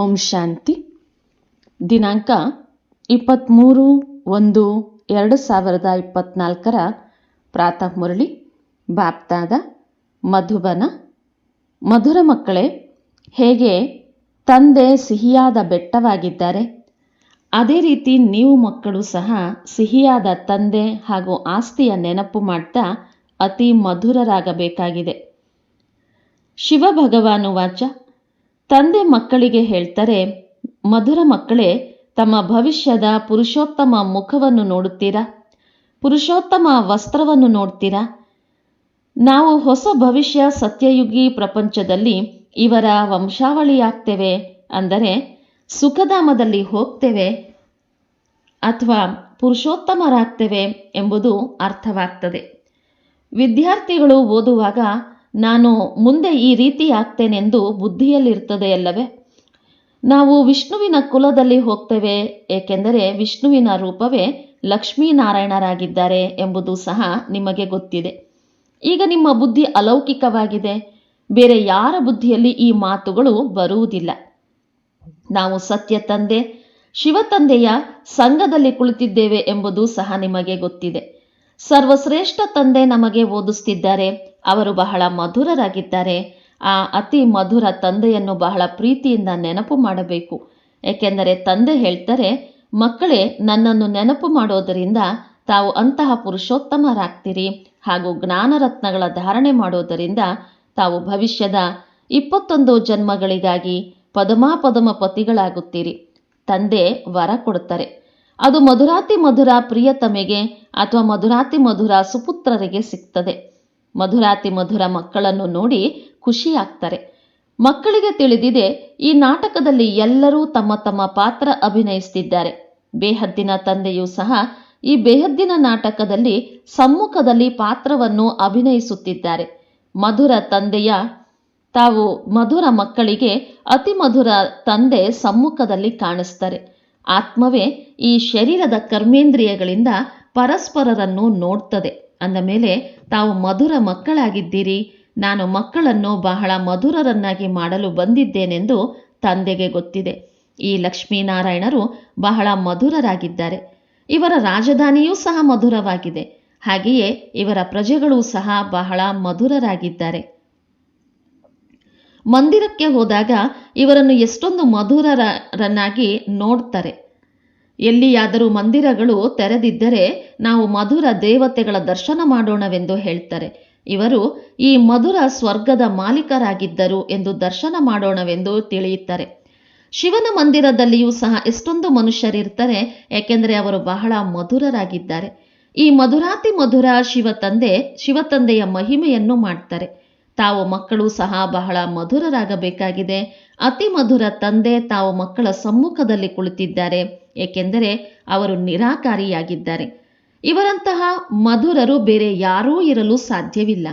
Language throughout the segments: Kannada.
ಓಂ ಶಾಂತಿ. ದಿನಾಂಕ ಇಪ್ಪತ್ತ್ಮೂರು ಒಂದು ಎರಡು ಸಾವಿರದ ಇಪ್ಪತ್ತ್ನಾಲ್ಕರ ಪ್ರಾತಃ ಮುರಳಿ, ಬಾಪ್ತಾದ, ಮಧುಬನ. ಮಧುರ ಮಕ್ಕಳೇ, ಹೇಗೆ ತಂದೆ ಸಿಹಿಯಾದ ಬೆಟ್ಟವಾಗಿದ್ದಾರೆ? ಅದೇ ರೀತಿ ನೀವು ಮಕ್ಕಳು ಸಹ ಸಿಹಿಯಾದ ತಂದೆ ಹಾಗೂ ಆಸ್ತಿಯ ನೆನಪು ಮಾಡ್ತಾ ಅತಿ ಮಧುರರಾಗಬೇಕಾಗಿದೆ. ಶಿವ ಭಗವಾನು ವಾಚ ತಂದೆ ಮಕ್ಕಳಿಗೆ ಹೇಳ್ತಾರೆ, ಮಧುರ ಮಕ್ಕಳೇ, ತಮ್ಮ ಭವಿಷ್ಯದ ಪುರುಷೋತ್ತಮ ಮುಖವನ್ನು ನೋಡುತ್ತೀರಾ? ಪುರುಷೋತ್ತಮ ವಸ್ತ್ರವನ್ನು ನೋಡ್ತೀರಾ? ನಾವು ಹೊಸ ಭವಿಷ್ಯ ಸತ್ಯಯುಗಿ ಪ್ರಪಂಚದಲ್ಲಿ ಇವರ ವಂಶಾವಳಿಯಾಗ್ತೇವೆ ಅಂದರೆ ಸುಖಧಾಮದಲ್ಲಿ ಹೋಗ್ತೇವೆ ಅಥವಾ ಪುರುಷೋತ್ತಮರಾಗ್ತೇವೆ ಎಂಬುದು ಅರ್ಥವಾಗ್ತದೆ. ವಿದ್ಯಾರ್ಥಿಗಳು ಓದುವಾಗ ನಾನು ಮುಂದೆ ಈ ರೀತಿ ಆಗ್ತೇನೆಂದು ಬುದ್ಧಿಯಲ್ಲಿರ್ತದೆ ಅಲ್ಲವೇ? ನಾವು ವಿಷ್ಣುವಿನ ಕುಲದಲ್ಲಿ ಹೋಗ್ತೇವೆ, ಏಕೆಂದರೆ ವಿಷ್ಣುವಿನ ರೂಪವೇ ಲಕ್ಷ್ಮೀನಾರಾಯಣರಾಗಿದ್ದಾರೆ ಎಂಬುದು ಸಹ ನಿಮಗೆ ಗೊತ್ತಿದೆ. ಈಗ ನಿಮ್ಮ ಬುದ್ಧಿ ಅಲೌಕಿಕವಾಗಿದೆ. ಬೇರೆ ಯಾರ ಬುದ್ಧಿಯಲ್ಲಿ ಈ ಮಾತುಗಳು ಬರುವುದಿಲ್ಲ? ನಾವು ಸತ್ಯ ತಂದೆ, ಶಿವ ತಂದೆಯ ಸಂಘದಲ್ಲಿ ಕುಳಿತಿದ್ದೇವೆ ಎಂಬುದು ಸಹ ನಿಮಗೆ ಗೊತ್ತಿದೆ. ಸರ್ವಶ್ರೇಷ್ಠ ತಂದೆ ನಮಗೆ ಓದಿಸ್ತಿದ್ದಾರೆ. ಅವರು ಬಹಳ ಮಧುರರಾಗಿದ್ದಾರೆ. ಆ ಅತಿ ಮಧುರ ತಂದೆಯನ್ನು ಬಹಳ ಪ್ರೀತಿಯಿಂದ ನೆನಪು ಮಾಡಬೇಕು. ಏಕೆಂದರೆ ತಂದೆ ಹೇಳ್ತಾರೆ, ಮಕ್ಕಳೇ, ನನ್ನನ್ನು ನೆನಪು ಮಾಡೋದರಿಂದ ತಾವು ಅಂತಹ ಪುರುಷೋತ್ತಮರಾಗ್ತೀರಿ ಹಾಗೂ ಜ್ಞಾನರತ್ನಗಳ ಧಾರಣೆ ಮಾಡೋದರಿಂದ ತಾವು ಭವಿಷ್ಯದ ಇಪ್ಪತ್ತೊಂದು ಜನ್ಮಗಳಿಗಾಗಿ ಪದಮಾಪದಮ ಪತಿಗಳಾಗುತ್ತೀರಿ. ತಂದೆ ವರ ಕೊಡುತ್ತಾರೆ. ಅದು ಮಧುರಾತಿ ಮಧುರ ಪ್ರಿಯತಮೆಗೆ ಅಥವಾ ಮಧುರಾತಿ ಮಧುರ ಸುಪುತ್ರರಿಗೆ ಸಿಗ್ತದೆ. ಮಧುರಾತಿ ಮಧುರ ಮಕ್ಕಳನ್ನು ನೋಡಿ ಖುಷಿಯಾಗ್ತಾರೆ. ಮಕ್ಕಳಿಗೆ ತಿಳಿದಿದೆ, ಈ ನಾಟಕದಲ್ಲಿ ಎಲ್ಲರೂ ತಮ್ಮ ತಮ್ಮ ಪಾತ್ರ ಅಭಿನಯಿಸುತ್ತಿದ್ದಾರೆ ಬೇಹದ್ದಿನ ತಂದೆಯೂ ಸಹ ಈ ಬೇಹದ್ದಿನ ನಾಟಕದಲ್ಲಿ ಸಮ್ಮುಖದಲ್ಲಿ ಪಾತ್ರವನ್ನು ಅಭಿನಯಿಸುತ್ತಿದ್ದಾರೆ. ಮಧುರ ತಂದೆಯ, ತಾವು ಮಧುರ ಮಕ್ಕಳಿಗೆ ಅತಿ ಮಧುರ ತಂದೆ ಸಮ್ಮುಖದಲ್ಲಿ ಕಾಣಿಸ್ತಾರೆ. ಆತ್ಮವೇ ಈ ಶರೀರದ ಕರ್ಮೇಂದ್ರಿಯಗಳಿಂದ ಪರಸ್ಪರರನ್ನು ನೋಡ್ತದೆ. ಅಂದ ಮೇಲೆ, ತಾವು ಮಧುರ ಮಕ್ಕಳಾಗಿದ್ದೀರಿ. ನಾನು ಮಕ್ಕಳನ್ನು ಬಹಳ ಮಧುರರನ್ನಾಗಿ ಮಾಡಲು ಬಂದಿದ್ದೇನೆಂದು ತಂದೆಗೆ ಗೊತ್ತಿದೆ. ಈ ಲಕ್ಷ್ಮೀನಾರಾಯಣರು ಬಹಳ ಮಧುರರಾಗಿದ್ದಾರೆ. ಇವರ ರಾಜಧಾನಿಯೂ ಸಹ ಮಧುರವಾಗಿದೆ. ಹಾಗೆಯೇ ಇವರ ಪ್ರಜೆಗಳೂ ಸಹ ಬಹಳ ಮಧುರರಾಗಿದ್ದಾರೆ. ಮಂದಿರಕ್ಕೆ ಹೋದಾಗ ಇವರನ್ನು ಎಷ್ಟೊಂದು ಮಧುರರನ್ನಾಗಿ ನೋಡ್ತಾರೆ. ಎಲ್ಲಿಯಾದರೂ ಮಂದಿರಗಳು ತೆರೆದಿದ್ದರೆ ನಾವು ಮಧುರ ದೇವತೆಗಳ ದರ್ಶನ ಮಾಡೋಣವೆಂದು ಹೇಳ್ತಾರೆ. ಇವರು ಈ ಮಧುರ ಸ್ವರ್ಗದ ಮಾಲೀಕರಾಗಿದ್ದರು ಎಂದು ದರ್ಶನ ಮಾಡೋಣವೆಂದು ತಿಳಿಯುತ್ತಾರೆ. ಶಿವನ ಮಂದಿರದಲ್ಲಿಯೂ ಸಹ ಎಷ್ಟೊಂದು ಮನುಷ್ಯರಿರ್ತಾರೆ ಯಾಕೆಂದರೆ ಅವರು ಬಹಳ ಮಧುರರಾಗಿದ್ದಾರೆ. ಈ ಮಧುರಾತಿ ಮಧುರ ಶಿವ ತಂದೆ, ಶಿವ ತಂದೆಯ ಮಹಿಮೆಯನ್ನು ಮಾಡ್ತಾರೆ. ತಾವು ಮಕ್ಕಳು ಸಹ ಬಹಳ ಮಧುರರಾಗಬೇಕಾಗಿದೆ. ಅತಿ ಮಧುರ ತಂದೆ ತಾವು ಮಕ್ಕಳ ಸಮ್ಮುಖದಲ್ಲಿ ಕುಳಿತಿದ್ದಾರೆ, ಏಕೆಂದರೆ ಅವರು ನಿರಾಕಾರಿಯಾಗಿದ್ದಾರೆ. ಇವರಂತಹ ಮಧುರರು ಬೇರೆ ಯಾರೂ ಇರಲು ಸಾಧ್ಯವಿಲ್ಲ.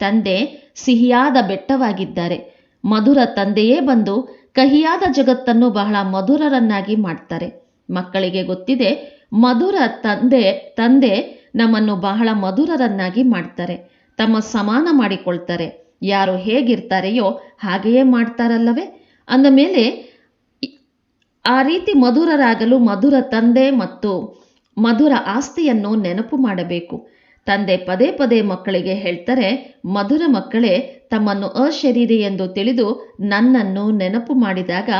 ತಂದೆ ಸಿಹಿಯಾದ ಬೆಟ್ಟವಾಗಿದ್ದಾರೆ. ಮಧುರ ತಂದೆಯೇ ಬಂದು ಕಹಿಯಾದ ಜಗತ್ತನ್ನು ಬಹಳ ಮಧುರರನ್ನಾಗಿ ಮಾಡ್ತಾರೆ. ಮಕ್ಕಳಿಗೆ ಗೊತ್ತಿದೆ, ಮಧುರ ತಂದೆ ತಂದೆ ನಮ್ಮನ್ನು ಬಹಳ ಮಧುರರನ್ನಾಗಿ ಮಾಡ್ತಾರೆ. ತಮ್ಮ ಸಮಾನ ಮಾಡಿಕೊಳ್ತಾರೆ. ಯಾರು ಹೇಗಿರ್ತಾರೆಯೋ ಹಾಗೆಯೇ ಮಾಡ್ತಾರಲ್ಲವೇ? ಅಂದ ಮೇಲೆ, ಆ ರೀತಿ ಮಧುರರಾಗಲು ಮಧುರ ತಂದೆ ಮತ್ತು ಮಧುರ ಆಸ್ತಿಯನ್ನು ನೆನಪು ಮಾಡಬೇಕು. ತಂದೆ ಪದೇ ಪದೇ ಮಕ್ಕಳಿಗೆ ಹೇಳ್ತಾರೆ, ಮಧುರ ಮಕ್ಕಳೇ, ತಮ್ಮನ್ನು ಅಶರೀರಿ ಎಂದು ತಿಳಿದು ನನ್ನನ್ನು ನೆನಪು ಮಾಡಿದಾಗ,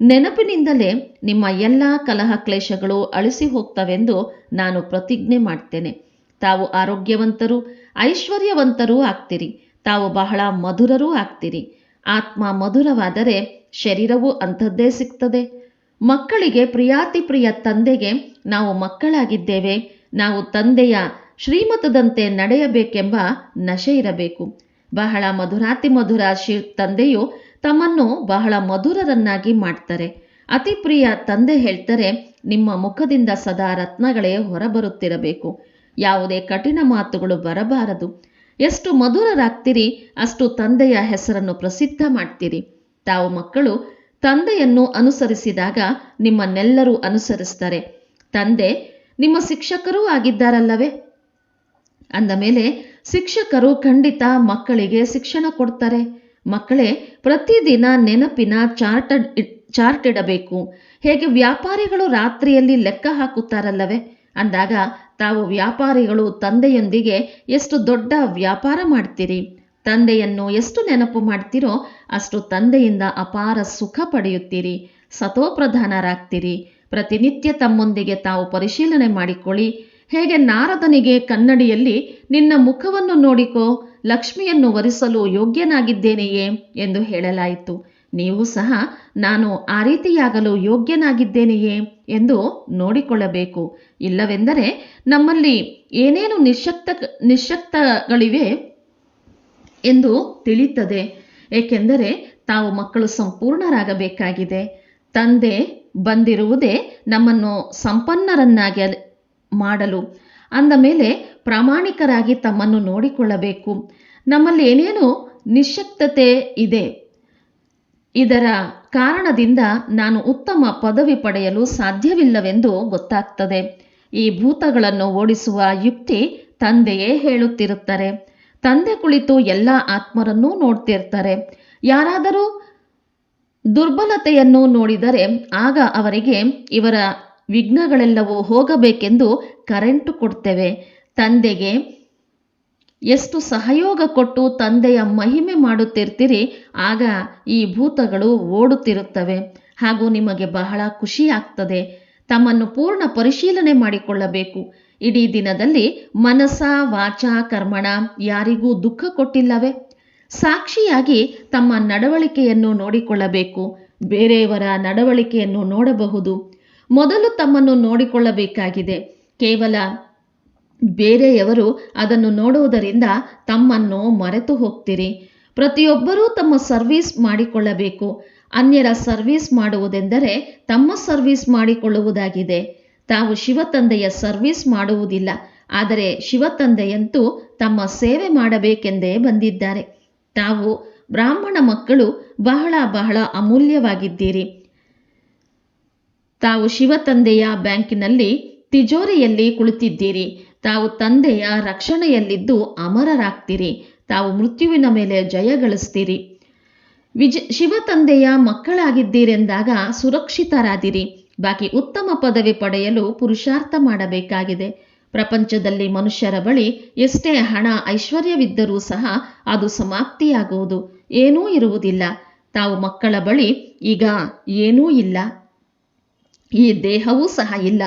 ನೆನಪಿನಿಂದಲೇ ನಿಮ್ಮ ಎಲ್ಲ ಕಲಹ ಕ್ಲೇಶಗಳು ಅಳಿಸಿ ಹೋಗ್ತವೆಂದು ನಾನು ಪ್ರತಿಜ್ಞೆ ಮಾಡ್ತೇನೆ. ತಾವು ಆರೋಗ್ಯವಂತರು, ಐಶ್ವರ್ಯವಂತರೂ ಆಗ್ತೀರಿ. ತಾವು ಬಹಳ ಮಧುರರೂ ಆಗ್ತೀರಿ. ಆತ್ಮ ಮಧುರವಾದರೆ ಶರೀರವೂ ಅಂಥದ್ದೇ ಸಿಗ್ತದೆ. ಮಕ್ಕಳಿಗೆ ಪ್ರಿಯಾತಿ ಪ್ರಿಯ ತಂದೆಗೆ ನಾವು ಮಕ್ಕಳಾಗಿದ್ದೇವೆ. ನಾವು ತಂದೆಯ ಶ್ರೀಮತದಂತೆ ನಡೆಯಬೇಕೆಂಬ ನಶೆ ಇರಬೇಕು. ಬಹಳ ಮಧುರಾತಿ ಮಧುರ ಶ್ರೀ ತಂದೆಯು ತಮ್ಮನ್ನು ಬಹಳ ಮಧುರರನ್ನಾಗಿ ಮಾಡ್ತಾರೆ. ಅತಿ ಪ್ರಿಯ ತಂದೆ ಹೇಳ್ತಾರೆ, ನಿಮ್ಮ ಮುಖದಿಂದ ಸದಾ ರತ್ನಗಳೇ ಹೊರಬರುತ್ತಿರಬೇಕು. ಯಾವುದೇ ಕಠಿಣ ಮಾತುಗಳು ಬರಬಾರದು. ಎಷ್ಟು ಮಧುರರಾಗ್ತೀರಿ, ಅಷ್ಟು ತಂದೆಯ ಹೆಸರನ್ನು ಪ್ರಸಿದ್ಧ ಮಾಡ್ತೀರಿ. ತಾವು ಮಕ್ಕಳು, ತಂದೆಯನ್ನು ಅನುಸರಿಸಿದಾಗ ನಿಮ್ಮನ್ನೆಲ್ಲರೂ ಅನುಸರಿಸ್ತಾರೆ. ತಂದೆ, ನಿಮ್ಮ ಶಿಕ್ಷಕರೂ ಆಗಿದ್ದಾರಲ್ಲವೇ? ಅಂದ ಮೇಲೆ, ಶಿಕ್ಷಕರು ಖಂಡಿತ ಮಕ್ಕಳಿಗೆ ಶಿಕ್ಷಣ ಕೊಡ್ತಾರೆ. ಮಕ್ಕಳೇ, ಪ್ರತಿದಿನ ನೆನಪಿನ ಚಾರ್ಟ್ ಚಾರ್ಟ್ ಇಡಬೇಕು. ಹೇಗೆ ವ್ಯಾಪಾರಿಗಳು ರಾತ್ರಿಯಲ್ಲಿ ಲೆಕ್ಕ ಹಾಕುತ್ತಾರಲ್ಲವೇ? ಅಂದಾಗ ತಾವು ವ್ಯಾಪಾರಿಗಳು, ತಂದೆಯೊಂದಿಗೆ ಎಷ್ಟು ದೊಡ್ಡ ವ್ಯಾಪಾರ ಮಾಡ್ತೀರಿ? ತಂದೆಯನ್ನು ಎಷ್ಟು ನೆನಪು ಮಾಡ್ತೀರೋ ಅಷ್ಟು ತಂದೆಯಿಂದ ಅಪಾರ ಸುಖ ಪಡೆಯುತ್ತೀರಿ. ಸತೋಪ್ರಧಾನರಾಗ್ತೀರಿ. ಪ್ರತಿನಿತ್ಯ ತಮ್ಮೊಂದಿಗೆ ತಾವು ಪರಿಶೀಲನೆ ಮಾಡಿಕೊಳ್ಳಿ. ಹೇಗೆ ನಾರದನಿಗೆ ಕನ್ನಡಿಯಲ್ಲಿ ನಿನ್ನ ಮುಖವನ್ನು ನೋಡಿಕೋ, ಲಕ್ಷ್ಮಿಯನ್ನು ವರಿಸಲು ಯೋಗ್ಯನಾಗಿದ್ದೇನೆಯೇ ಎಂದು ಹೇಳಲಾಯಿತು. ನೀವು ಸಹ ನಾನು ಆ ರೀತಿಯಾಗಲು ಯೋಗ್ಯನಾಗಿದ್ದೇನೆಯೇ ಎಂದು ನೋಡಿಕೊಳ್ಳಬೇಕು. ಇಲ್ಲವೆಂದರೆ ನಮ್ಮಲ್ಲಿ ಏನೇನು ನಿಶಕ್ತ ನಿಶಕ್ತಗಳಿವೆ ಎಂದು ತಿಳಿಯುತ್ತದೆ. ಏಕೆಂದರೆ ತಾವು ಮಕ್ಕಳು ಸಂಪೂರ್ಣರಾಗಬೇಕಾಗಿದೆ. ತಂದೆ ಬಂದಿರುವುದೇ ನಮ್ಮನ್ನು ಸಂಪನ್ನರನ್ನಾಗಿ ಮಾಡಲು. ಅಂದ ಮೇಲೆ ಪ್ರಾಮಾಣಿಕರಾಗಿ ತಮ್ಮನ್ನು ನೋಡಿಕೊಳ್ಳಬೇಕು. ನಮ್ಮಲ್ಲಿ ಏನೇನು ನಿಶಕ್ತತೆ ಇದೆ? ಇದರ ಕಾರಣದಿಂದ ನಾನು ಉತ್ತಮ ಪದವಿ ಪಡೆಯಲು ಸಾಧ್ಯವಿಲ್ಲವೆಂದು ಗೊತ್ತಾಗ್ತದೆ. ಈ ಭೂತಗಳನ್ನು ಓಡಿಸುವ ಯುಕ್ತಿ ತಂದೆಯೇ ಹೇಳುತ್ತಿರುತ್ತಾರೆ. ತಂದೆ ಕುಳಿತು ಎಲ್ಲ ಆತ್ಮರನ್ನೂ ನೋಡ್ತಿರ್ತಾರೆ. ಯಾರಾದರೂ ದುರ್ಬಲತೆಯನ್ನು ನೋಡಿದರೆ ಆಗ ಅವರಿಗೆ ಇವರ ವಿಘ್ನಗಳೆಲ್ಲವೂ ಹೋಗಬೇಕೆಂದು ಕರೆಂಟು ಕೊಡ್ತೇವೆ. ತಂದೆಗೆ ಎಷ್ಟು ಸಹಯೋಗ ಕೊಟ್ಟು ತಂದೆಯ ಮಹಿಮೆ ಮಾಡುತ್ತಿರ್ತೀರಿ, ಆಗ ಈ ಭೂತಗಳು ಓಡುತ್ತಿರುತ್ತವೆ. ಹಾಗೂ ನಿಮಗೆ ಬಹಳ ಖುಷಿ ಆಗ್ತದೆ ತಮ್ಮನ್ನು ಪೂರ್ಣ ಪರಿಶೀಲನೆ ಮಾಡಿಕೊಳ್ಳಬೇಕು. ಇಡೀ ದಿನದಲ್ಲಿ ಮನಸ ವಾಚ, ಕರ್ಮಣ ಯಾರಿಗೂ ದುಃಖ ಕೊಟ್ಟಿಲ್ಲವೇ? ಸಾಕ್ಷಿಯಾಗಿ ತಮ್ಮ ನಡವಳಿಕೆಯನ್ನು ನೋಡಿಕೊಳ್ಳಬೇಕು. ಬೇರೆಯವರ ನಡವಳಿಕೆಯನ್ನು ನೋಡಬಹುದು. ಮೊದಲು ತಮ್ಮನ್ನು ನೋಡಿಕೊಳ್ಳಬೇಕಾಗಿದೆ. ಕೇವಲ ಬೇರೆಯವರು ಅದನ್ನು ನೋಡುವುದರಿಂದ ತಮ್ಮನ್ನು ಮರೆತು ಹೋಗ್ತೀರಿ. ಪ್ರತಿಯೊಬ್ಬರೂ ತಮ್ಮ ಸರ್ವಿಸ್ ಮಾಡಿಕೊಳ್ಳಬೇಕು. ಅನ್ಯರ ಸರ್ವಿಸ್ ಮಾಡುವುದೆಂದರೆ ತಮ್ಮ ಸರ್ವಿಸ್ ಮಾಡಿಕೊಳ್ಳುವುದಾಗಿದೆ. ತಾವು ಶಿವತಂದೆಯ ಸರ್ವಿಸ್ ಮಾಡುವುದಿಲ್ಲ. ಆದರೆ ಶಿವತಂದೆಯಂತೂ ತಮ್ಮ ಸೇವೆ ಮಾಡಬೇಕೆಂದೇ ಬಂದಿದ್ದಾರೆ. ತಾವು ಬ್ರಾಹ್ಮಣ ಮಕ್ಕಳು ಬಹಳ ಬಹಳ ಅಮೂಲ್ಯವಾಗಿದ್ದೀರಿ. ತಾವು ಶಿವತಂದೆಯ ಬ್ಯಾಂಕಿನಲ್ಲಿ ತಿಜೋರಿಯಲ್ಲಿ ಕುಳಿತಿದ್ದೀರಿ. ತಾವು ತಂದೆಯ ರಕ್ಷಣೆಯಲ್ಲಿದ್ದು ಅಮರರಾಗ್ತೀರಿ. ತಾವು ಮೃತ್ಯುವಿನ ಮೇಲೆ ಜಯ ಗಳಿಸ್ತೀರಿ. ವಿಜ ಶಿವತಂದೆಯ ಮಕ್ಕಳಾಗಿದ್ದೀರೆಂದಾಗ ಸುರಕ್ಷಿತರಾದಿರಿ. ಬಾಕಿ ಉತ್ತಮ ಪದವಿ ಪಡೆಯಲು ಪುರುಷಾರ್ಥ ಮಾಡಬೇಕಾಗಿದೆ. ಪ್ರಪಂಚದಲ್ಲಿ ಮನುಷ್ಯರ ಬಳಿ ಎಷ್ಟೇ ಹಣ ಐಶ್ವರ್ಯವಿದ್ದರೂ ಸಹ ಅದು ಸಮಾಪ್ತಿಯಾಗುವುದು. ಏನೂ ಇರುವುದಿಲ್ಲ. ತಾವು ಮಕ್ಕಳ ಬಳಿ ಈಗ ಏನೂ ಇಲ್ಲ. ಈ ದೇಹವೂ ಸಹ ಇಲ್ಲ.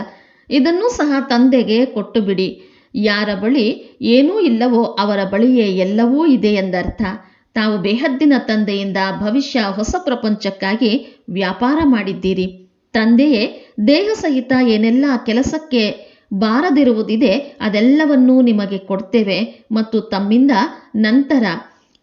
ಇದನ್ನೂ ಸಹ ತಂದೆಗೆ ಕೊಟ್ಟು ಬಿಡಿ. ಯಾರ ಬಳಿ ಏನೂ ಇಲ್ಲವೋ ಅವರ ಬಳಿಯೇ ಎಲ್ಲವೂ ಇದೆ ಎಂದರ್ಥ. ತಾವು ಬೇಹದ್ದಿನ ತಂದೆಯಿಂದ ಭವಿಷ್ಯ ಹೊಸ ಪ್ರಪಂಚಕ್ಕಾಗಿ ವ್ಯಾಪಾರ ಮಾಡಿದ್ದೀರಿ. ತಂದೆಯೇ ದೇಹ ಸಹಿತ ಏನೆಲ್ಲ ಕೆಲಸಕ್ಕೆ ಬಾರದಿರುವುದಿದೆ ಅದೆಲ್ಲವನ್ನೂ ನಿಮಗೆ ಕೊಡ್ತೇವೆ ಮತ್ತು ತಮ್ಮಿಂದ ನಂತರ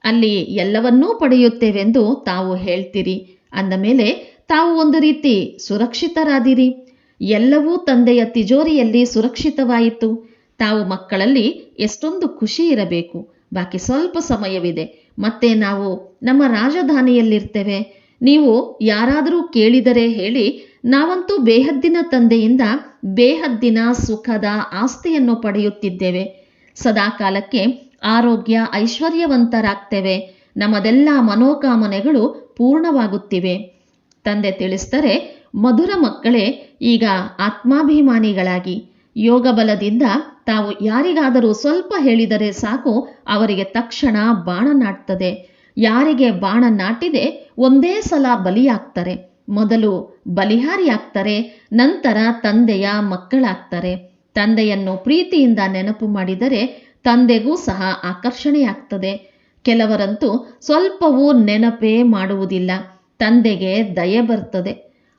ಅಲ್ಲಿ ಎಲ್ಲವನ್ನೂ ಪಡೆಯುತ್ತೇವೆಂದು ತಾವು ಹೇಳ್ತೀರಿ. ಅಂದ ಮೇಲೆ ತಾವು ಒಂದು ರೀತಿ ಸುರಕ್ಷಿತರಾದಿರಿ. ಎಲ್ಲವೂ ತಂದೆಯ ತಿಜೋರಿಯಲ್ಲಿ ಸುರಕ್ಷಿತವಾಯಿತು. ತಾವು ಮಕ್ಕಳಲ್ಲಿ ಎಷ್ಟೊಂದು ಖುಷಿ ಇರಬೇಕು. ಬಾಕಿ ಸ್ವಲ್ಪ ಸಮಯವಿದೆ. ಮತ್ತೆ ನಾವು ನಮ್ಮ ರಾಜಧಾನಿಯಲ್ಲಿರ್ತೇವೆ. ನೀವು ಯಾರಾದರೂ ಕೇಳಿದರೆ ಹೇಳಿ, ನಾವಂತೂ ಬೇಹದ್ದಿನ ತಂದೆಯಿಂದ ಬೇಹದ್ದಿನ ಸುಖದ ಆಸ್ತಿಯನ್ನು ಪಡೆಯುತ್ತಿದ್ದೇವೆ. ಸದಾಕಾಲಕ್ಕೆ ಆರೋಗ್ಯ ಐಶ್ವರ್ಯವಂತರಾಗ್ತೇವೆ. ನಮ್ಮದೆಲ್ಲ ಮನೋಕಾಮನೆಗಳು ಪೂರ್ಣವಾಗುತ್ತಿವೆ. ತಂದೆ ತಿಳಿಸ್ತಾರೆ ಮಧುರ ಮಕ್ಕಳೇ ಈಗ ಆತ್ಮಾಭಿಮಾನಿಗಳಾಗಿ. ಯೋಗ ಬಲದಿಂದ ತಾವು ಯಾರಿಗಾದರೂ ಸ್ವಲ್ಪ ಹೇಳಿದರೆ ಸಾಕು, ಅವರಿಗೆ ತಕ್ಷಣ ಬಾಣ ನಾಟ್ತದೆ. ಯಾರಿಗೆ ಬಾಣ ನಾಟಿದೆ, ಒಂದೇ ಸಲ ಬಲಿಯಾಗ್ತಾರೆ. ಮೊದಲು ಬಲಿಹಾರಿಯಾಗ್ತಾರೆ, ನಂತರ ತಂದೆಯ ಮಕ್ಕಳಾಗ್ತಾರೆ. ತಂದೆಯನ್ನು ಪ್ರೀತಿಯಿಂದ ನೆನಪು ಮಾಡಿದರೆ ತಂದೆಗೂ ಸಹ ಆಕರ್ಷಣೆಯಾಗ್ತದೆ. ಕೆಲವರಂತೂ ಸ್ವಲ್ಪವೂ ನೆನಪೇ ಮಾಡುವುದಿಲ್ಲ, ತಂದೆಗೆ ದಯೆ ಬರ್ತದೆ.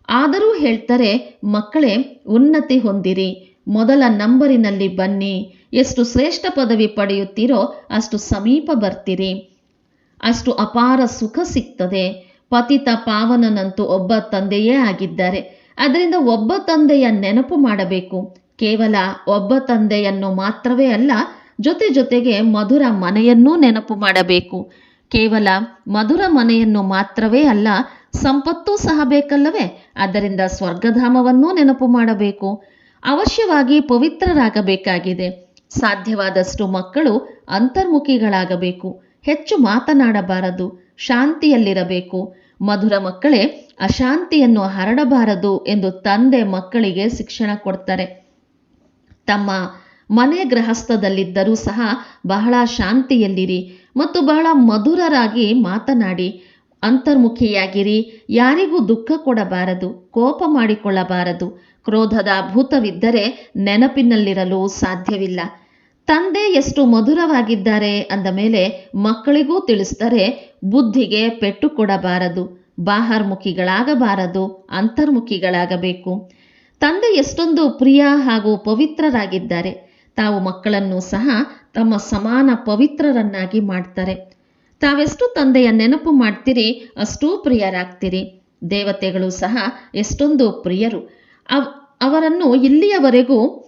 ಆದರೂ ಹೇಳ್ತಾರೆ, ಮಕ್ಕಳೇ, ಉನ್ನತಿ ಹೊಂದಿರಿ ಮೊದಲ ನಂಬರಿನಲ್ಲಿ ಬನ್ನಿ. ಎಷ್ಟು ಶ್ರೇಷ್ಠ ಪದವಿ ಪಡೆಯುತ್ತೀರೋ ಅಷ್ಟು ಸಮೀಪ ಬರ್ತೀರಿ. ಅಷ್ಟು ಅಪಾರ ಸುಖ ಸಿಗ್ತದೆ. ಪತಿತ ಪಾವನನಂತೂ ಒಬ್ಬ ತಂದೆಯೇ ಆಗಿದ್ದಾರೆ. ಅದರಿಂದ ಒಬ್ಬ ತಂದೆಯ ನೆನಪು ಮಾಡಬೇಕು. ಕೇವಲ ಒಬ್ಬ ತಂದೆಯನ್ನು ಮಾತ್ರವೇ ಅಲ್ಲ, ಜೊತೆ ಜೊತೆಗೆ ಮಧುರ ಮನೆಯನ್ನೂ ನೆನಪು ಮಾಡಬೇಕು. ಕೇವಲ ಮಧುರ ಮನೆಯನ್ನು ಮಾತ್ರವೇ ಅಲ್ಲ, ಸಂಪತ್ತೂ ಸಹ ಬೇಕಲ್ಲವೇ? ಆದ್ದರಿಂದ ಸ್ವರ್ಗಧಾಮವನ್ನೂ ನೆನಪು ಮಾಡಬೇಕು. ಅವಶ್ಯವಾಗಿ ಪವಿತ್ರರಾಗಬೇಕಾಗಿದೆ. ಸಾಧ್ಯವಾದಷ್ಟು ಮಕ್ಕಳು ಅಂತರ್ಮುಖಿಗಳಾಗಬೇಕು. ಹೆಚ್ಚು ಮಾತನಾಡಬಾರದು. ಶಾಂತಿಯಲ್ಲಿರಬೇಕು. ಮಧುರ ಮಕ್ಕಳೇ, ಅಶಾಂತಿಯನ್ನು ಹರಡಬಾರದು ಎಂದು ತಂದೆ ಮಕ್ಕಳಿಗೆ ಶಿಕ್ಷಣ ಕೊಡ್ತಾರೆ. ತಮ್ಮ ಮನೆ ಗೃಹಸ್ಥದಲ್ಲಿದ್ದರೂ ಸಹ ಬಹಳ ಶಾಂತಿಯಲ್ಲಿರಿ ಮತ್ತು ಬಹಳ ಮಧುರರಾಗಿ ಮಾತನಾಡಿ, ಅಂತರ್ಮುಖಿಯಾಗಿರಿ. ಯಾರಿಗೂ ದುಃಖ ಕೊಡಬಾರದು, ಕೋಪ ಮಾಡಿಕೊಳ್ಳಬಾರದು. ಕ್ರೋಧದ ಭೂತವಿದ್ದರೆ ನೆನಪಿನಲ್ಲಿರಲು ಸಾಧ್ಯವಿಲ್ಲ. ತಂದೆ ಎಷ್ಟು ಮಧುರವಾಗಿದ್ದಾರೆ ಅಂದ ಮೇಲೆ ಮಕ್ಕಳಿಗೂ ತಿಳಿಸ್ತಾರೆ ಬುದ್ಧಿಗೆ ಪೆಟ್ಟು ಕೊಡಬಾರದು ಬಾಹರ್ಮುಖಿಗಳಾಗಬಾರದು ಅಂತರ್ಮುಖಿಗಳಾಗಬೇಕು. ತಂದೆ ಎಷ್ಟೊಂದು ಪ್ರಿಯ ಹಾಗೂ ಪವಿತ್ರರಾಗಿದ್ದಾರೆ. ತಾವು ಮಕ್ಕಳನ್ನು ಸಹ ತಮ್ಮ ಸಮಾನ ಪವಿತ್ರರನ್ನಾಗಿ ಮಾಡ್ತಾರೆ. ತಾವೆಷ್ಟು ತಂದೆಯ ನೆನಪು ಮಾಡ್ತೀರಿ, ಅಷ್ಟೂ ಪ್ರಿಯರಾಗ್ತೀರಿ. ದೇವತೆಗಳು ಸಹ ಎಷ್ಟೊಂದು ಪ್ರಿಯರು. ಅವರನ್ನು ಇಲ್ಲಿಯವರೆಗೂ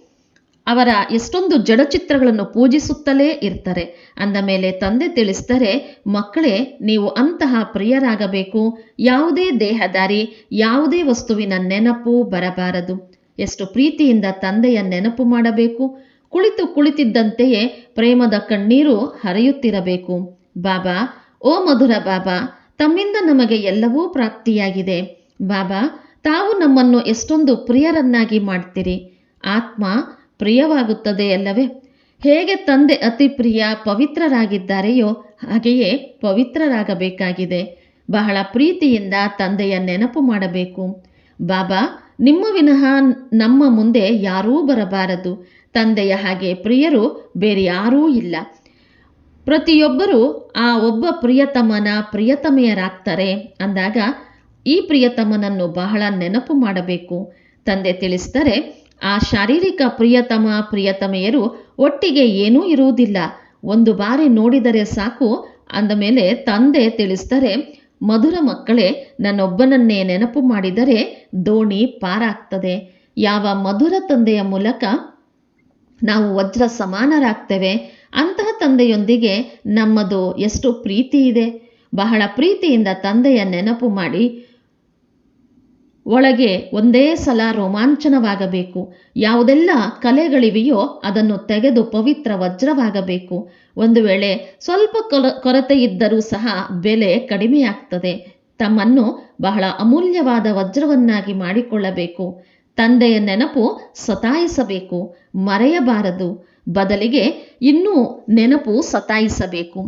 ಅವರ ಎಷ್ಟೊಂದು ಜಡಚಿತ್ರಗಳನ್ನು ಪೂಜಿಸುತ್ತಲೇ ಇರ್ತಾರೆ. ಅಂದ ಮೇಲೆ ತಂದೆ ತಿಳಿಸ್ತಾರೆ ಮಕ್ಕಳೇ, ನೀವು ಅಂತಹ ಪ್ರಿಯರಾಗಬೇಕು. ಯಾವುದೇ ದೇಹದಾರಿ, ಯಾವುದೇ ವಸ್ತುವಿನ ನೆನಪು ಬರಬಾರದು. ಎಷ್ಟು ಪ್ರೀತಿಯಿಂದ ತಂದೆಯ ನೆನಪು ಮಾಡಬೇಕು. ಕುಳಿತು ಕುಳಿತಿದ್ದಂತೆಯೇ ಪ್ರೇಮದ ಕಣ್ಣೀರು ಹರಿಯುತ್ತಿರಬೇಕು. ಬಾಬಾ, ಓ ಮಧುರ ಬಾಬಾ, ತಮ್ಮಿಂದ ನಮಗೆ ಎಲ್ಲವೂ ಪ್ರಾಪ್ತಿಯಾಗಿದೆ. ಬಾಬಾ ತಾವು ನಮ್ಮನ್ನು ಎಷ್ಟೊಂದು ಪ್ರಿಯರನ್ನಾಗಿ ಮಾಡ್ತೀರಿ? ಆತ್ಮ ಪ್ರಿಯವಾಗುತ್ತದೆ ಅಲ್ಲವೇ? ಹೇಗೆ ತಂದೆ ಅತಿ ಪ್ರಿಯ ಪವಿತ್ರರಾಗಿದ್ದಾರೆಯೋ ಹಾಗೆಯೇ ಪವಿತ್ರರಾಗಬೇಕಾಗಿದೆ. ಬಹಳ ಪ್ರೀತಿಯಿಂದ ತಂದೆಯ ನೆನಪು ಮಾಡಬೇಕು. ಬಾಬಾ, ನಿಮ್ಮ ವಿನಃ ನಮ್ಮ ಮುಂದೆ ಯಾರೂ ಬರಬಾರದು. ತಂದೆಯ ಹಾಗೆ ಪ್ರಿಯರು ಬೇರೆ ಯಾರೂ ಇಲ್ಲ. ಪ್ರತಿಯೊಬ್ಬರೂ ಆ ಒಬ್ಬ ಪ್ರಿಯತಮನ ಪ್ರಿಯತಮೆಯರಾಗ್ತಾರೆ. ಅಂದಾಗ ಈ ಪ್ರಿಯತಮನನ್ನು ಬಹಳ ನೆನಪು ಮಾಡಬೇಕು. ತಂದೆ ತಿಳಿಸಿದರೆ, ಆ ಶಾರೀರಿಕ ಪ್ರಿಯತಮ ಪ್ರಿಯತಮೆಯರು ಒಟ್ಟಿಗೆ ಏನೂ ಇರುವುದಿಲ್ಲ. ಒಂದು ಬಾರಿ ನೋಡಿದರೆ ಸಾಕು. ಅಂದ ಮೇಲೆ ತಂದೆ ತಿಳಿಸ್ತಾರೆ ಮಧುರ ಮಕ್ಕಳೇ, ನನ್ನೊಬ್ಬನನ್ನೇ ನೆನಪು ಮಾಡಿದರೆ ದೋಣಿ ಪಾರಾಗ್ತದೆ. ಯಾವ ಮಧುರ ತಂದೆಯ ಮೂಲಕ ನಾವು ವಜ್ರ ಸಮಾನರಾಗ್ತೇವೆ, ಅಂತಹ ತಂದೆಯೊಂದಿಗೆ ನಮ್ಮದು ಎಷ್ಟು ಪ್ರೀತಿ ಇದೆ ಬಹಳ ಪ್ರೀತಿಯಿಂದ ತಂದೆಯ ನೆನಪು ಮಾಡಿ ಒಳಗೆ ಒಂದೇ ಸಲ ರೋಮಾಂಚನವಾಗಬೇಕು. ಯಾವುದೆಲ್ಲ ಕಲೆಗಳಿವೆಯೋ ಅದನ್ನು ತೆಗೆದು ಪವಿತ್ರ ವಜ್ರವಾಗಬೇಕು. ಒಂದು ವೇಳೆ ಸ್ವಲ್ಪ ಕೊರ ಕೊರತೆ ಇದ್ದರೂ ಸಹ ಬೆಲೆ ಕಡಿಮೆಯಾಗ್ತದೆ. ತಮ್ಮನ್ನು ಬಹಳ ಅಮೂಲ್ಯವಾದ ವಜ್ರವನ್ನಾಗಿ ಮಾಡಿಕೊಳ್ಳಬೇಕು. ತಂದೆಯ ನೆನಪು ಸತಾಯಿಸಬೇಕು. ಮರೆಯಬಾರದು. ಬದಲಿಗೆ ಇನ್ನೂ ನೆನಪು ಸತಾಯಿಸಬೇಕು.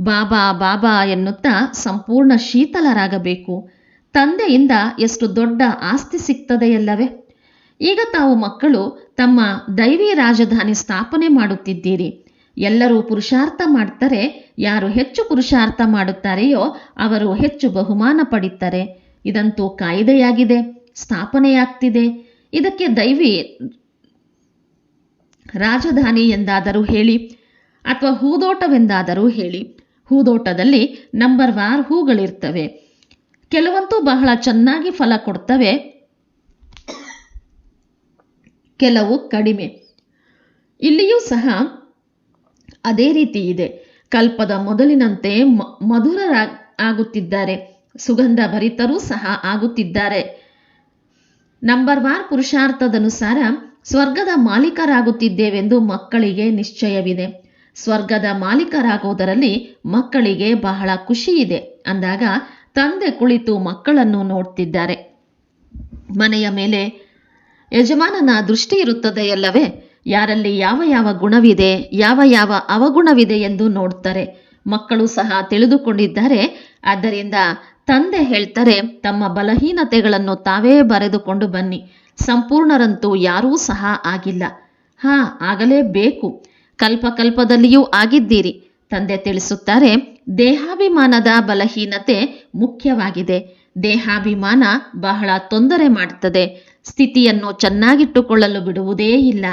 ಬಾಬಾ ಬಾಬಾ ಎನ್ನುತ್ತಾ ಸಂಪೂರ್ಣ ಶೀತಲರಾಗಬೇಕು. ತಂದೆಯಿಂದ ಎಷ್ಟು ದೊಡ್ಡ ಆಸ್ತಿ ಸಿಗ್ತದೆಯಲ್ಲವೇ? ಈಗ ತಾವು ಮಕ್ಕಳು ತಮ್ಮ ದೈವಿ ರಾಜಧಾನಿ ಸ್ಥಾಪನೆ ಮಾಡುತ್ತಿದ್ದೀರಿ. ಎಲ್ಲರೂ ಪುರುಷಾರ್ಥ ಮಾಡ್ತಾರೆ. ಯಾರು ಹೆಚ್ಚು ಪುರುಷಾರ್ಥ ಮಾಡುತ್ತಾರೆಯೋ ಅವರು ಹೆಚ್ಚು ಬಹುಮಾನ ಪಡಿತಾರೆ. ಇದಂತೂ ಕಾಯ್ದೆಯಾಗಿದೆ, ಸ್ಥಾಪನೆಯಾಗ್ತಿದೆ. ಇದಕ್ಕೆ ದೈವಿ ರಾಜಧಾನಿ ಎಂದಾದರೂ ಹೇಳಿ ಅಥವಾ ಹೂದೋಟವೆಂದಾದರೂ ಹೇಳಿ. ಹೂದೋಟದಲ್ಲಿ ನಂಬರ್ ವಾರ್ ಹೂಗಳಿರ್ತವೆ. ಕೆಲವಂತೂ ಬಹಳ ಚೆನ್ನಾಗಿ ಫಲ ಕೊಡ್ತವೆ. ಕೆಲವು ಕಡಿಮೆ. ಇಲ್ಲಿಯೂ ಸಹ ಅದೇ ರೀತಿ ಇದೆ. ಕಲ್ಪದ ಮೊದಲಿನಂತೆ ಮಧುರ ಆಗುತ್ತಿದ್ದಾರೆ. ಸುಗಂಧ ಭರಿತರೂ ಸಹ ಆಗುತ್ತಿದ್ದಾರೆ. ನಂಬರ್ ವಾರ್ ಪುರುಷಾರ್ಥದನುಸಾರ ಸ್ವರ್ಗದ ಮಾಲೀಕರಾಗುತ್ತಿದ್ದೇವೆಂದು ಮಕ್ಕಳಿಗೆ ನಿಶ್ಚಯವಿದೆ. ಸ್ವರ್ಗದ ಮಾಲೀಕರಾಗುವುದರಲ್ಲಿ ಮಕ್ಕಳಿಗೆ ಬಹಳ ಖುಷಿ ಇದೆ ಅಂದಾಗ ತಂದೆ ಕುಳಿತು ಮಕ್ಕಳನ್ನು ನೋಡ್ತಿದ್ದಾರೆ. ಮನೆಯ ಮೇಲೆ ಯಜಮಾನನ ದೃಷ್ಟಿ ಇರುತ್ತದೆಯಲ್ಲವೇ ಯಾರಲ್ಲಿ ಯಾವ ಯಾವ ಗುಣವಿದೆ, ಯಾವ ಯಾವ ಅವಗುಣವಿದೆ ಎಂದು ನೋಡ್ತಾರೆ. ಮಕ್ಕಳು ಸಹ ತಿಳಿದುಕೊಂಡಿದ್ದಾರೆ. ಆದ್ದರಿಂದ ತಂದೆ ಹೇಳ್ತಾರೆ, ತಮ್ಮ ಬಲಹೀನತೆಗಳನ್ನು ತಾವೇ ಬರೆದುಕೊಂಡು ಬನ್ನಿ. ಸಂಪೂರ್ಣರಂತೂ ಯಾರೂ ಸಹ ಆಗಿಲ್ಲ. ಹಾ, ಆಗಲೇಬೇಕು. ಕಲ್ಪಕಲ್ಪದಲ್ಲಿಯೂ ಆಗಿದ್ದೀರಿ. ತಂದೆ ತಿಳಿಸುತ್ತಾರೆ, ದೇಹಾಭಿಮಾನದ ಬಲಹೀನತೆ ಮುಖ್ಯವಾಗಿದೆ. ದೇಹಾಭಿಮಾನ ಬಹಳ ತೊಂದರೆ ಮಾಡುತ್ತದೆ ಸ್ಥಿತಿಯನ್ನು ಚೆನ್ನಾಗಿಟ್ಟುಕೊಳ್ಳಲು ಬಿಡುವುದೇ ಇಲ್ಲ.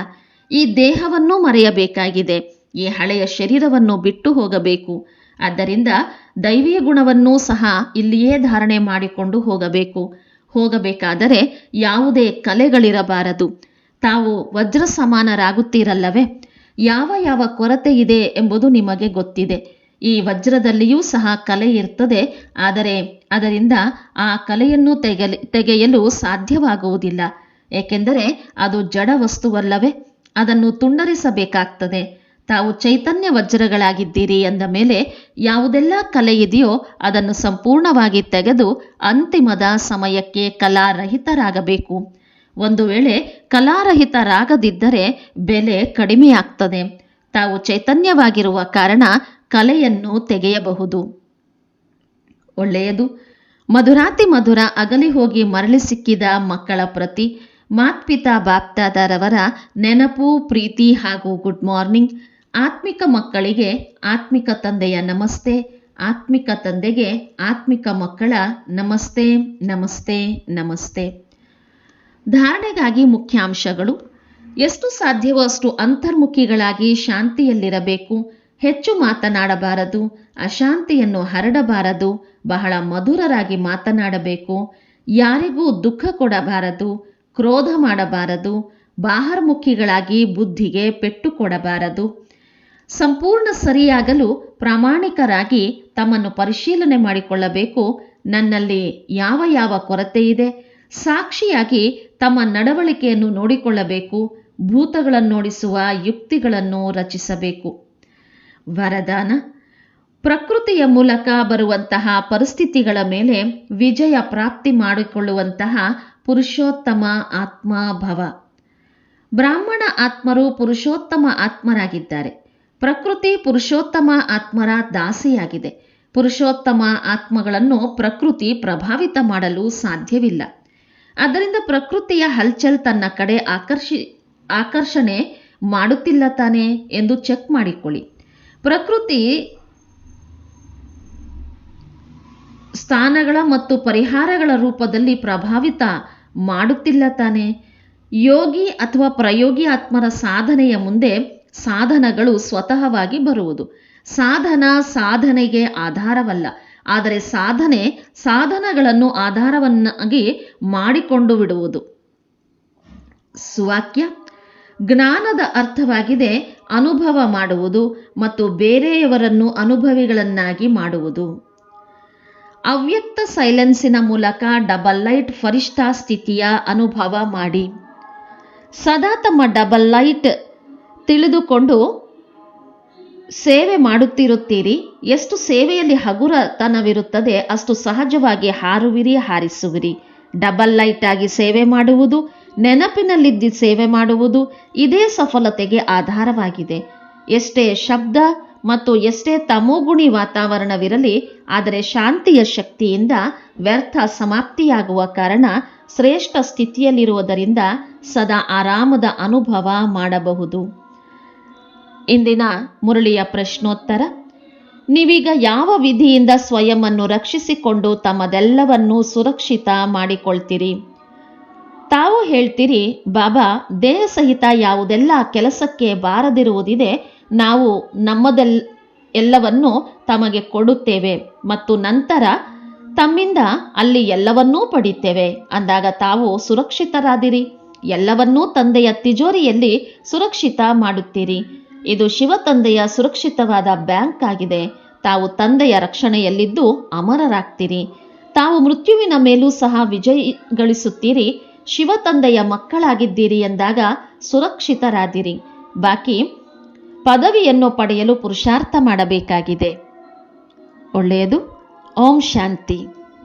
ಈ ದೇಹವನ್ನು ಮರೆಯಬೇಕಾಗಿದೆ. ಈ ಹಳೆಯ ಶರೀರವನ್ನು ಬಿಟ್ಟು ಹೋಗಬೇಕು. ಆದ್ದರಿಂದ ದೈವೀಯ ಗುಣವನ್ನು ಸಹ ಇಲ್ಲಿಯೇ ಧಾರಣೆ ಮಾಡಿಕೊಂಡು ಹೋಗಬೇಕು. ಹೋಗಬೇಕಾದರೆ ಯಾವುದೇ ಕಲೆಗಳಿರಬಾರದು. ತಾವು ವಜ್ರ ಸಮಾನರಾಗುತ್ತೀರಲ್ಲವೇ ಯಾವ ಯಾವ ಕೊರತೆ ಇದೆ ಎಂಬುದು ನಿಮಗೆ ಗೊತ್ತಿದೆ. ಈ ವಜ್ರದಲ್ಲಿಯೂ ಸಹ ಕಲೆ ಇರ್ತದೆ, ಆದರೆ ಅದರಿಂದ ಆ ಕಲೆಯನ್ನು ತೆಗೆ ತೆಗೆಯಲು ಸಾಧ್ಯವಾಗುವುದಿಲ್ಲ. ಏಕೆಂದರೆ ಅದು ಜಡ ವಸ್ತುವಲ್ಲವೇ, ಅದನ್ನು ತುಂಡರಿಸಬೇಕಾಗ್ತದೆ. ತಾವು ಚೈತನ್ಯ ವಜ್ರಗಳಾಗಿದ್ದೀರಿ ಎಂದ ಮೇಲೆ ಯಾವುದೆಲ್ಲ ಕಲೆ ಇದೆಯೋ ಅದನ್ನು ಸಂಪೂರ್ಣವಾಗಿ ತೆಗೆದು ಅಂತಿಮದ ಸಮಯಕ್ಕೆ ಕಲಾರಹಿತರಾಗಬೇಕು. ಒಂದು ವೇಳೆ ಕಲಾರಹಿತರಾಗದಿದ್ದರೆ ಬೆಲೆ ಕಡಿಮೆಯಾಗ್ತದೆ. ತಾವು ಚೈತನ್ಯವಾಗಿರುವ ಕಾರಣ ಕಲೆಯನ್ನು ತೆಗೆಯಬಹುದು. ಒಳ್ಳೆಯದು. ಮಧುರಾತಿ ಮಧುರ ಅಗಲಿ ಹೋಗಿ ಮರಳಿ ಸಿಕ್ಕಿದ ಮಕ್ಕಳ ಪ್ರತಿ ಮಾತ್ಪಿತಾ ಬಾಪ್ತಾದರವರ ನೆನಪು, ಪ್ರೀತಿ ಹಾಗೂ ಗುಡ್ ಮಾರ್ನಿಂಗ್. ಆತ್ಮಿಕ ಮಕ್ಕಳಿಗೆ ಆತ್ಮಿಕ ತಂದೆಯ ನಮಸ್ತೆ, ಆತ್ಮಿಕ ತಂದೆಗೆ ಆತ್ಮಿಕ ಮಕ್ಕಳ ನಮಸ್ತೆ ನಮಸ್ತೆ ನಮಸ್ತೆ. ಧಾರಣೆಗಾಗಿ ಮುಖ್ಯಾಂಶಗಳು. ಎಷ್ಟು ಸಾಧ್ಯವೋ ಅಷ್ಟು ಅಂತರ್ಮುಖಿಗಳಾಗಿ ಶಾಂತಿಯಲ್ಲಿರಬೇಕು. ಹೆಚ್ಚು ಮಾತನಾಡಬಾರದು. ಅಶಾಂತಿಯನ್ನು ಹರಡಬಾರದು. ಬಹಳ ಮಧುರರಾಗಿ ಮಾತನಾಡಬೇಕು. ಯಾರಿಗೂ ದುಃಖ ಕೊಡಬಾರದು. ಕ್ರೋಧ ಮಾಡಬಾರದು. ಬಾಹರ್ಮುಖಿಗಳಾಗಿ ಬುದ್ಧಿಗೆ ಪೆಟ್ಟು ಕೊಡಬಾರದು. ಸಂಪೂರ್ಣ ಸರಿಯಾಗಲು ಪ್ರಾಮಾಣಿಕರಾಗಿ ತಮ್ಮನ್ನು ಪರಿಶೀಲನೆ ಮಾಡಿಕೊಳ್ಳಬೇಕು. ನನ್ನಲ್ಲಿ ಯಾವ ಯಾವ ಕೊರತೆ ಇದೆ? ಸಾಕ್ಷಿಯಾಗಿ ತಮ್ಮ ನಡವಳಿಕೆಯನ್ನು ನೋಡಿಕೊಳ್ಳಬೇಕು, ಭೂತಗಳನ್ನೋಡಿಸುವ ಯುಕ್ತಿಗಳನ್ನು ರಚಿಸಬೇಕು. ವರದಾನ, ಪ್ರಕೃತಿಯ ಮೂಲಕ ಬರುವಂತಹ ಪರಿಸ್ಥಿತಿಗಳ ಮೇಲೆ ವಿಜಯ ಪ್ರಾಪ್ತಿ ಮಾಡಿಕೊಳ್ಳುವಂತಹ ಪುರುಷೋತ್ತಮ ಆತ್ಮಭವ. ಬ್ರಾಹ್ಮಣ ಆತ್ಮರು ಪುರುಷೋತ್ತಮ ಆತ್ಮರಾಗಿದ್ದಾರೆ. ಪ್ರಕೃತಿ ಪುರುಷೋತ್ತಮ ಆತ್ಮರ ದಾಸಿಯಾಗಿದೆ. ಪುರುಷೋತ್ತಮ ಆತ್ಮಗಳನ್ನು ಪ್ರಕೃತಿ ಪ್ರಭಾವಿತ ಮಾಡಲು ಸಾಧ್ಯವಿಲ್ಲ. ಆದ್ದರಿಂದ ಪ್ರಕೃತಿಯ ಹಲ್ಚಲ್ ತನ್ನ ಕಡೆ ಆಕರ್ಷಿ, ಆಕರ್ಷಣೆ ಮಾಡುತ್ತಿಲ್ಲ ತಾನೆ ಎಂದು ಚೆಕ್ ಮಾಡಿಕೊಳ್ಳಿ. ಪ್ರಕೃತಿ ಸ್ಥಾನಗಳ ಮತ್ತು ಪರಿಹಾರಗಳ ರೂಪದಲ್ಲಿ ಪ್ರಭಾವಿತ ಮಾಡುತ್ತಿಲ್ಲ ತಾನೆ. ಯೋಗಿ ಅಥವಾ ಪ್ರಯೋಗಿ ಆತ್ಮರ ಸಾಧನೆಯ ಮುಂದೆ ಸಾಧನಗಳು ಸ್ವತಃವಾಗಿ ಬರುವುದು. ಸಾಧನ ಸಾಧನೆಗೆ ಆಧಾರವಲ್ಲ. ಆದರೆ ಸಾಧನೆ ಸಾಧನಗಳನ್ನು ಆಧಾರವನ್ನಾಗಿ ಮಾಡಿಕೊಂಡು ಬಿಡುವುದು. ಸುವಾಕ್ಯ, ಜ್ಞಾನದ ಅರ್ಥವಾಗಿದೆ ಅನುಭವ ಮಾಡುವುದು ಮತ್ತು ಬೇರೆಯವರನ್ನು ಅನುಭವಿಗಳನ್ನಾಗಿ ಮಾಡುವುದು. ಅವ್ಯಕ್ತ ಸೈಲೆನ್ಸಿನ ಮೂಲಕ ಡಬಲ್ ಲೈಟ್ ಫರಿಷ್ಠ ಸ್ಥಿತಿಯ ಅನುಭವ ಮಾಡಿ. ಸದಾ ತಮ್ಮ ಡಬಲ್ ಲೈಟ್ ತಿಳಿದುಕೊಂಡು ಸೇವೆ ಮಾಡುತ್ತಿರುತ್ತೀರಿ? ಎಷ್ಟು ಸೇವೆಯಲ್ಲಿ ಹಗುರತನವಿರುತ್ತದೆ, ಅಷ್ಟು ಸಹಜವಾಗಿ ಹಾರುವಿರಿ, ಹಾರಿಸುವಿರಿ. ಡಬಲ್ ಲೈಟ್ ಆಗಿ ಸೇವೆ ಮಾಡುವುದು, ನೆನಪಿನಲ್ಲಿದ್ದು ಸೇವೆ ಮಾಡುವುದು ಇದೇ ಸಫಲತೆಗೆ ಆಧಾರವಾಗಿದೆ. ಎಷ್ಟೇ ಶಬ್ದ ಮತ್ತು ಎಷ್ಟೇ ತಮೋಗುಣಿ ವಾತಾವರಣವಿರಲಿ, ಆದರೆ ಶಾಂತಿಯ ಶಕ್ತಿಯಿಂದ ವ್ಯರ್ಥ ಸಮಾಪ್ತಿಯಾಗುವ ಕಾರಣ ಶ್ರೇಷ್ಠ ಸ್ಥಿತಿಯಲ್ಲಿರುವುದರಿಂದ ಸದಾ ಆರಾಮದ ಅನುಭವ ಮಾಡಬಹುದು. ಇಂದಿನ ಮುರಳಿಯ ಪ್ರಶ್ನೋತ್ತರ. ನೀವೀಗ ಯಾವ ವಿಧಿಯಿಂದ ಸ್ವಯಂವನ್ನು ರಕ್ಷಿಸಿಕೊಂಡು ತಮ್ಮದೆಲ್ಲವನ್ನೂ ಸುರಕ್ಷಿತ ಮಾಡಿಕೊಳ್ತೀರಿ? ತಾವು ಹೇಳ್ತೀರಿ, ಬಾಬಾ, ದೇಹ ಸಹಿತ ಯಾವುದೆಲ್ಲ ಕೆಲಸಕ್ಕೆ ಬಾರದಿರುವುದಿದೆ, ನಾವು ನಮ್ಮದೆಲ್, ಎಲ್ಲವನ್ನೂ ತಮಗೆ ಕೊಡುತ್ತೇವೆ ಮತ್ತು ನಂತರ ತಮ್ಮಿಂದ ಅಲ್ಲಿ ಎಲ್ಲವನ್ನೂ ಪಡಿತೇವೆ. ಅಂದಾಗ ತಾವು ಸುರಕ್ಷಿತರಾದಿರಿ. ಎಲ್ಲವನ್ನೂ ತಂದೆಯ ತಿಜೋರಿಯಲ್ಲಿ ಸುರಕ್ಷಿತ ಮಾಡುತ್ತೀರಿ. ಇದು ಶಿವ ತಂದೆಯ ಸುರಕ್ಷಿತವಾದ ಬ್ಯಾಂಕ್ ಆಗಿದೆ. ತಾವು ತಂದೆಯ ರಕ್ಷಣೆಯಲ್ಲಿದ್ದು ಅಮರರಾಗ್ತೀರಿ. ತಾವು ಮೃತ್ಯುವಿನ ಮೇಲೂ ಸಹ ವಿಜಯ ಗಳಿಸುತ್ತೀರಿ. ಶಿವ ತಂದೆಯ ಮಕ್ಕಳಾಗಿದ್ದೀರಿ ಎಂದಾಗ ಸುರಕ್ಷಿತರಾದಿರಿ. ಬಾಕಿ ಪದವಿಯನ್ನು ಪಡೆಯಲು ಪುರುಷಾರ್ಥ ಮಾಡಬೇಕಾಗಿದೆ. ಒಳ್ಳೆಯದು. ಓಂ ಶಾಂತಿ.